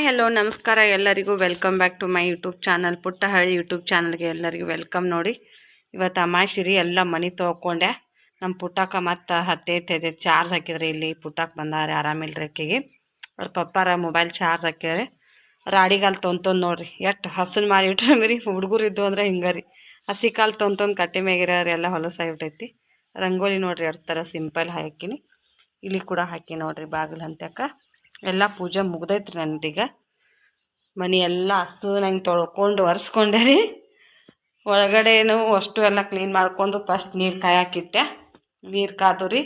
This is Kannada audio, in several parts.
ಹಾಯ್, ಹಲೋ, ನಮಸ್ಕಾರ. ಎಲ್ಲರಿಗೂ welcome back to my YouTube channel. Puttahalli YouTube ಚಾನಲ್ಗೆ ಎಲ್ಲರಿಗೂ ವೆಲ್ಕಮ್ ನೋಡಿ. ಇವತ್ತು ಅಮಾಶಿರಿ, ಎಲ್ಲ ಮನೆ ತೊಗೊಂಡೆ ನಮ್ಮ ಪುಟ್ಟಕ್ಕ ಮತ್ತು ಹತ್ತೈದು ತೆದೆ ಚಾರ್ಜ್ ಹಾಕಿದ್ರೆ ಇಲ್ಲಿ ಪುಟ್ಟಕ್ಕೆ ಬಂದಾರೆ ಆರಾಮಿಲ್ಲ ಆಕೆಗೆ ಅವ್ರ ಪಪ್ಪಾರ ಮೊಬೈಲ್ ಚಾರ್ಜ್ ಹಾಕ್ಯಾರೆ. ರಾಡಿಗಾಲ್ ತೊಂತೊಂದು ನೋಡ್ರಿ. ಎಷ್ಟು ಹಸನ್ ಮಾರಿ ಇಟ್ರೆ ಮರಿ, ಹುಡುಗರು ಇದ್ದು ಅಂದ್ರೆ ಹಿಂಗಾರಿ. ರೀ ಹಸಿ ಕಾಲು ತೊಂತೊಂದು ಕಟ್ಟೆ ಮ್ಯಾಗಿರೋರು ಎಲ್ಲ ಹೊಲಸಾಗಿಬಿಟ್ಟೈತಿ ರಂಗೋಲಿ ನೋಡ್ರಿ, ಎರಡು ಥರ ಸಿಂಪಲ್ ಹಾಕಿನಿ. ಇಲ್ಲಿ ಕೂಡ ಹಾಕಿ ನೋಡ್ರಿ, ಬಾಗಿಲು ಹಂತ್ಯಕ್ಕ ಎಲ್ಲ ಪೂಜೆ ಮುಗ್ದೈತ್ರಿ ನನ್ನದೀಗ ಮನೆ ಎಲ್ಲ ಹಸು ನಂಗೆ ತೊಳ್ಕೊಂಡು ಒರೆಸ್ಕೊಂಡೆ ರೀ ಒಳಗಡೆನು ಅಷ್ಟು ಎಲ್ಲ ಕ್ಲೀನ್ ಮಾಡ್ಕೊಂಡು ಫಸ್ಟ್ ನೀರು ಕಾಯಾಕಿಟ್ಟೆ. ನೀರು ಕಾದು ರೀ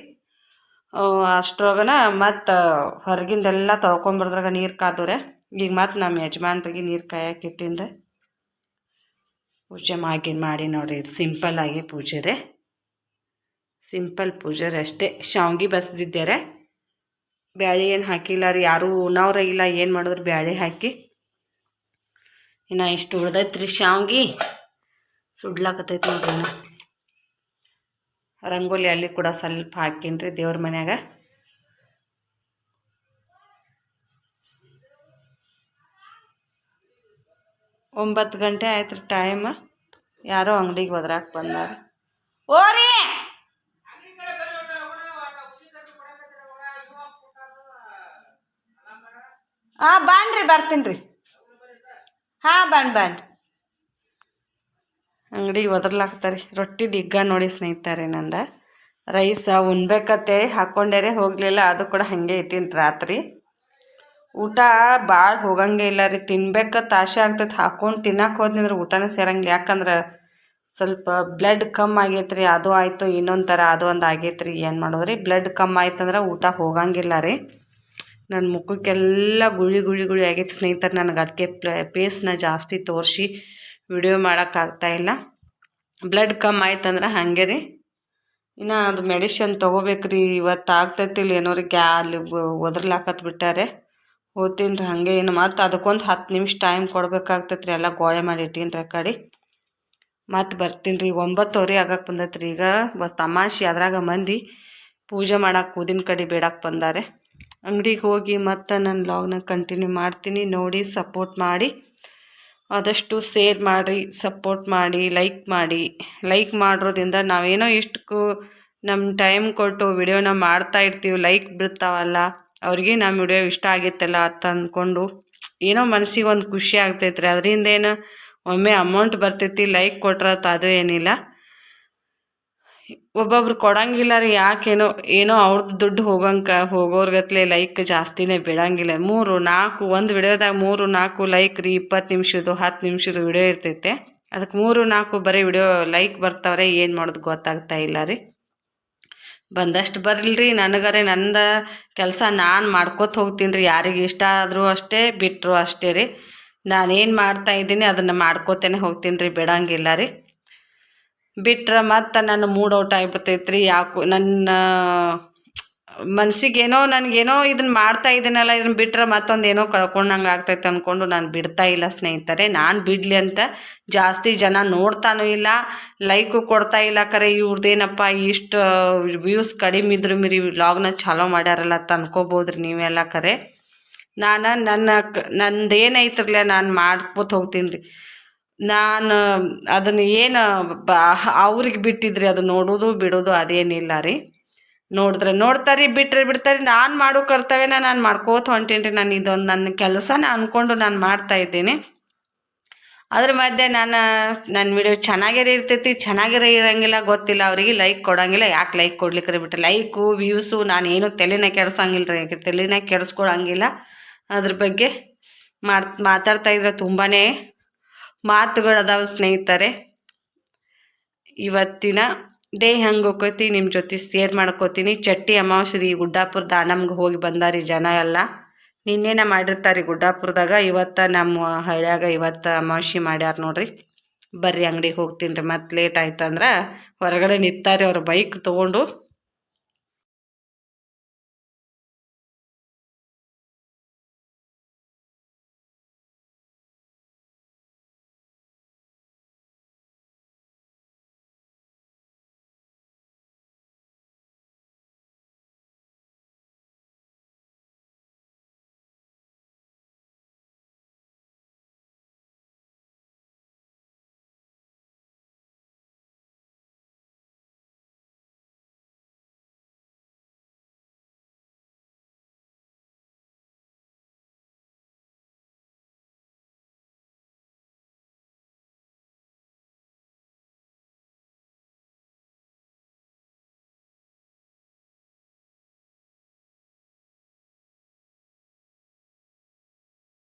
ಅಷ್ಟ್ರೊಳಗನ ಮತ್ತು ಹೊರಗಿಂದೆಲ್ಲ ತೊಳ್ಕೊಂಬರ್ದ್ರಾಗ ನೀರು ಕಾದವ್ರೆ ಈಗ ಮತ್ತು ನಮ್ಮ ಯಜಮಾನ್ರಿಗೆ ನೀರು ಕಾಯಾಕಿಟ್ಟಿಂದ ಪೂಜೆ ಮಾಡಿ ಮಾಡಿ ನೋಡ್ರಿ. ಸಿಂಪಲ್ ಆಗಿ ಪೂಜೆ ರೀ. ಸಿಂಪಲ್ ಪೂಜೆ ರೀ ಅಷ್ಟೇ. ಶಾವ್ಗಿ ಬಸ್ದಿದ್ದಾರೆ ಬ್ಯಾಳೆ ಏನು ಹಾಕಿಲ್ಲ ರೀ, ಯಾರೂ ಉಣ್ಣವ್ರ ಇಲ್ಲ, ಏನು ಮಾಡಿದ್ರು ಬ್ಯಾಳೆ ಹಾಕಿ. ಇನ್ನು ಇಷ್ಟು ಉಳ್ದೈತ್ರಿ ಶಾವ್ಗಿ. ಸುಡ್ಲಾಕತ್ತೈತಿ ನೋಡ್ರಿ ರಂಗೋಲಿ ಅಲ್ಲಿ ಕೂಡ ಸ್ವಲ್ಪ ಹಾಕೀನಿ ದೇವ್ರ ಮನ್ಯಾಗ. ಒಂಬತ್ತು ಗಂಟೆ ಆಯ್ತು ರೀ ಟೈಮ್ ಯಾರೋ ಅಂಗಡಿಗೆ ಒದ್ರಾಕ್ ಬಂದಾರ. ಓರಿ ಹಾಂ, ಬಾಣ್ರಿ, ಬರ್ತೀನಿ ರೀ. ಹಾಂ, ಬಾಣ್ ಬಾಣ್ರಿ ಅಂಗಡಿಗೆ ಒದರ್ಲಾಕ್ತಾರೆ ರೊಟ್ಟಿ ದಿಗ್ಗ ನೋಡಿ ಸ್ನೇಹಿತರೆ ನಂದ. ರೈಸ ಉಣ್ಬೇಕತ್ತೆ ಹಾಕ್ಕೊಂಡೇರೆ ಹೋಗಲಿಲ್ಲ, ಅದು ಕೂಡ ಹಾಗೆ ಇಟ್ಟಿನಿ ರಾತ್ರಿ. ಊಟ ಭಾಳ ಹೋಗಂಗೆ ಇಲ್ಲ ರೀ. ತಿನ್ಬೇಕ ಆಸೆ ಆಗ್ತೈತೆ ಹಾಕ್ಕೊಂಡು ತಿನ್ನಕ್ಕೆ ಹೋದ್ನಂದ್ರೆ ಊಟನೇ ಸೇರಂಗಿಲ್ಲ. ಯಾಕಂದ್ರೆ ಸ್ವಲ್ಪ ಬ್ಲಡ್ ಕಮ್ಮಿ ಆಗೈತೆ ಅದು ಆಯಿತು, ಇನ್ನೊಂದು ಥರ ಅದು ಒಂದು ಆಗೈತೆ ರೀ ಏನು ಮಾಡೋದು ರೀ ಬ್ಲಡ್ ಕಮ್ಮಿ ಆಯ್ತಂದ್ರೆ ಊಟ ಹೋಗಂಗಿಲ್ಲ ರೀ. ನನ್ನ ಮುಖಕ್ಕೆಲ್ಲ ಗುಳಿ ಗುಳಿ ಗುಳಿ ಆಗೈತೆ ಸ್ನೇಹಿತರು. ನನಗೆ ಅದಕ್ಕೆ ಪೇಸ್ನ ಜಾಸ್ತಿ ತೋರಿಸಿ ವಿಡಿಯೋ ಮಾಡೋಕ್ಕಾಗ್ತಾಯಿಲ್ಲ ಬ್ಲಡ್ ಕಮ್ಮಿ ಆಯ್ತಂದ್ರೆ ಹಾಗೆ ರೀ. ಇನ್ನು ಅದು ಮೆಡಿಷನ್ ತೊಗೋಬೇಕ್ರಿ ಇವತ್ತು ಆಗ್ತೈತಿಲ್ಲ ಏನೋ ರೀ ಗ್ಯಾ ಅಲ್ಲಿ ಒದರ್ಲಾಕತ್ ಬಿಟ್ಟಾರೆ. ಓದ್ತೀನಿ ರೀ ಹಾಗೆ ಏನು ಮತ್ತು ಅದಕ್ಕೊಂದು ಹತ್ತು ನಿಮಿಷ ಟೈಮ್ ಕೊಡ್ಬೇಕಾಗ್ತೈತ್ರಿ ಎಲ್ಲ ಗೋಳೆ ಮಾಡಿ ಇಟ್ಟೀನಿ ರೀ ಕಡೆ. ಮತ್ತು ಬರ್ತೀನಿ ರೀ. ಒಂಬತ್ತುವರೆ ಆಗಕ್ಕೆ ಬಂದೈತ್ರಿ ಈಗ ಈಗ ತಮಾಷೆ ಅದ್ರಾಗ ಮಂದಿ ಪೂಜೆ ಮಾಡಕ್ಕೆ ಕೂದಿನ ಕಡೆ ಬೇಡಕ್ಕೆ ಬಂದಾರೆ. ಅಂಗಡಿಗೆ ಹೋಗಿ ಮತ್ತು ನನ್ನ ಲಾಗ್ನ ಕಂಟಿನ್ಯೂ ಮಾಡ್ತೀನಿ. ನೋಡಿ ಸಪೋರ್ಟ್ ಮಾಡಿ. ಆದಷ್ಟು ಸೇರ್ ಮಾಡಿ ಸಪೋರ್ಟ್ ಮಾಡಿ ಲೈಕ್ ಮಾಡಿ. ಲೈಕ್ ಮಾಡಿರೋದ್ರಿಂದ ನಾವೇನೋ ಇಷ್ಟಕ್ಕೂ ನಮ್ಮ ಟೈಮ್ ಕೊಟ್ಟು ವಿಡಿಯೋನ ಮಾಡ್ತಾ ಇರ್ತೀವಿ. ಲೈಕ್ ಬಿಡ್ತಾವಲ್ಲ. ಅವ್ರಿಗೆ ನಮ್ಮ ವಿಡಿಯೋ ಇಷ್ಟ ಆಗಿತ್ತಲ್ಲ ಅಂತ ಅಂದ್ಕೊಂಡು ಏನೋ ಮನಸ್ಸಿಗೆ ಒಂದು ಖುಷಿ ಆಗ್ತೈತ್ರಿ. ಅದರಿಂದ ಏನು ಒಮ್ಮೆ ಅಮೌಂಟ್ ಬರ್ತೈತಿ ಲೈಕ್ ಕೊಟ್ರತ್ತ ಅದು ಏನಿಲ್ಲ. ಒಬ್ಬೊಬ್ರು ಕೊಡಂಗಿಲ್ಲ ರೀ, ಯಾಕೇನೋ, ಏನೋ ಅವ್ರದ್ದು ದುಡ್ಡು ಹೋಗಂಕ, ಹೋಗೋರ್ಗತ್ಲೆ ಲೈಕ್ ಜಾಸ್ತಿನೇ ಬಿಡಂಗಿಲ್ಲ. ಮೂರು, ನಾಲ್ಕು, ಒಂದು ವಿಡಿಯೋದಾಗ ಮೂರು, ನಾಲ್ಕು ಲೈಕ್ ರೀ, ಇಪ್ಪತ್ತು ನಿಮಿಷದ್ದು ಹತ್ತು ನಿಮಿಷದ ವಿಡಿಯೋ ಇರ್ತೈತೆ. ಅದಕ್ಕೆ ಮೂರು, ನಾಲ್ಕು ಬರೀ ವಿಡಿಯೋ ಲೈಕ್ ಬರ್ತಾವ್ರೆ, ಏನು ಮಾಡೋದು ಗೊತ್ತಾಗ್ತಾ ಇಲ್ಲ ರೀ. ಬಂದಷ್ಟು ಬರಲ್ರಿ, ನನಗರೆ ನಂದ ಕೆಲಸ ನಾನು ಮಾಡ್ಕೋತ ಹೋಗ್ತೀನಿ ರೀ, ಯಾರಿಗೆ ಇಷ್ಟ ಆದರೂ ಅಷ್ಟೇ ಬಿಟ್ಟರು ಅಷ್ಟೇ ರೀ. ನಾನೇನು ಮಾಡ್ತಾ ಇದ್ದೀನಿ, ಅದನ್ನು ಮಾಡ್ಕೋತೇನೆ ಹೋಗ್ತೀನಿ ರೀ, ಬಿಡಂಗಿಲ್ಲ ರೀ. ಬಿಟ್ರೆ ಮತ್ತು ನನ್ನ ಮೂಡ್ ಔಟ್ ಆಗಿಬಿಡ್ತೈತೆ ರೀ ಯಾಕೋ ನನ್ನ ಮನಸ್ಸಿಗೇನೋ ನನಗೇನೋ ಇದನ್ನ ಮಾಡ್ತಾ ಇದ್ದೀನಲ್ಲ ಇದನ್ನ ಬಿಟ್ರೆ ಮತ್ತೊಂದು ಏನೋ ಕಳ್ಕೊಂಡಂಗೆ ಆಗ್ತೈತೆ ಅಂದ್ಕೊಂಡು ನಾನು ಬಿಡ್ತಾ ಇಲ್ಲ ಸ್ನೇಹಿತರೆ. ನಾನು ಬಿಡಲಿ ಅಂತ ಜಾಸ್ತಿ ಜನ ನೋಡ್ತಾನೂ ಇಲ್ಲ, ಲೈಕು ಕೊಡ್ತಾ ಇಲ್ಲ ಕರೆ. ಇವ್ರದ್ದೇನಪ್ಪ ಇಷ್ಟು ವ್ಯೂಸ್ ಕಡಿಮೆ ಇದ್ರು ಮೀರಿ ವ್ಲಾಗ್ನ ಚಾಲೋ ಮಾಡ್ಯಾರಲ್ಲ ಅಂತ ಅನ್ಕೋಬೋದ್ರಿ ನೀವೆಲ್ಲ ಕರೆ. ನಾನು ನನ್ನ ನಂದೇನೈತ್ರಲ್ಲ ನಾನು ಮಾಡ್ಕೋತ ಹೋಗ್ತೀನಿ ರೀ ನಾನು, ಅದನ್ನು ಏನು ಬ, ಅವ್ರಿಗೆ ಬಿಟ್ಟಿದ್ರಿ ಅದು ನೋಡೋದು ಬಿಡೋದು ಅದೇನಿಲ್ಲ ರೀ. ನೋಡಿದ್ರೆ ನೋಡ್ತಾರೆ ಬಿಟ್ಟರೆ ಬಿಡ್ತಾರೆ, ನಾನು ಮಾಡೋ ಕರ್ತವ್ಯನ ನಾನು ಮಾಡ್ಕೋತ ಹೊಂಟೇನ್ರಿ ನಾನು ಇದೊಂದು ನನ್ನ ಕೆಲಸನ ಅಂದ್ಕೊಂಡು ನಾನು ಮಾಡ್ತಾ ಇದ್ದೀನಿ. ಅದ್ರ ಮಧ್ಯೆ ನಾನು ನನ್ನ ವಿಡಿಯೋ ಚೆನ್ನಾಗಿರೋ ಇರ್ತೈತಿ, ಚೆನ್ನಾಗಿರೋ ಇರೋಂಗಿಲ್ಲ, ಗೊತ್ತಿಲ್ಲ, ಅವರಿಗೆ ಲೈಕ್ ಕೊಡೋಂಗಿಲ್ಲ, ಯಾಕೆ ಲೈಕ್ ಕೊಡ್ಲಿಕ್ಕೆ ಬಿಟ್ಟರೆ ಲೈಕು ವ್ಯೂಸು ನಾನು ಏನು ತಲೆನೇ ಕೆಡ್ಸಂಗಿಲ್ಲ ರೀ ತಲೆನೇ ಕೆಡಿಸ್ಕೊಳಂಗಿಲ್ಲ. ಅದ್ರ ಬಗ್ಗೆ ಮಾತಾಡ್ತಾ ಇದ್ರೆ ತುಂಬಾ ಮಾತುಗಳು ಅದಾವ ಸ್ನೇಹಿತರೆ. ಇವತ್ತಿನ ಡೇ ಹೆಂಗೆ ಹೋಗ್ಕೋತಿ ನಿಮ್ಮ ಜೊತೆ ಶೇರ್ ಮಾಡ್ಕೋತೀನಿ. ಚಟ್ಟಿ ಅಮಾವಾಸ್ಯೆ ಗುಡ್ಡಾಪುರ ದಾನಮ್ಗೆ ಹೋಗಿ ಬಂದಾರಿ ಜನ ಎಲ್ಲ. ನಿನ್ನೆನ ಮಾಡಿರ್ತಾರೆ ಗುಡ್ಡಾಪುರದಾಗ. ಇವತ್ತು ನಮ್ಮ ಹಳ್ಳಿಯಾಗ ಇವತ್ತು ಅಮಾವಾಸ್ಯೆ ಮಾಡ್ಯಾರ ನೋಡ್ರಿ. ಬರ್ರಿ ಅಂಗಡಿಗೆ ಹೋಗ್ತೀನಿ ರೀ. ಮತ್ತೆ ಲೇಟ್ ಆಯ್ತಂದ್ರೆ ಹೊರಗಡೆ ನಿಂತಾರೆ ಅವ್ರ ಬೈಕ್ ತೊಗೊಂಡು.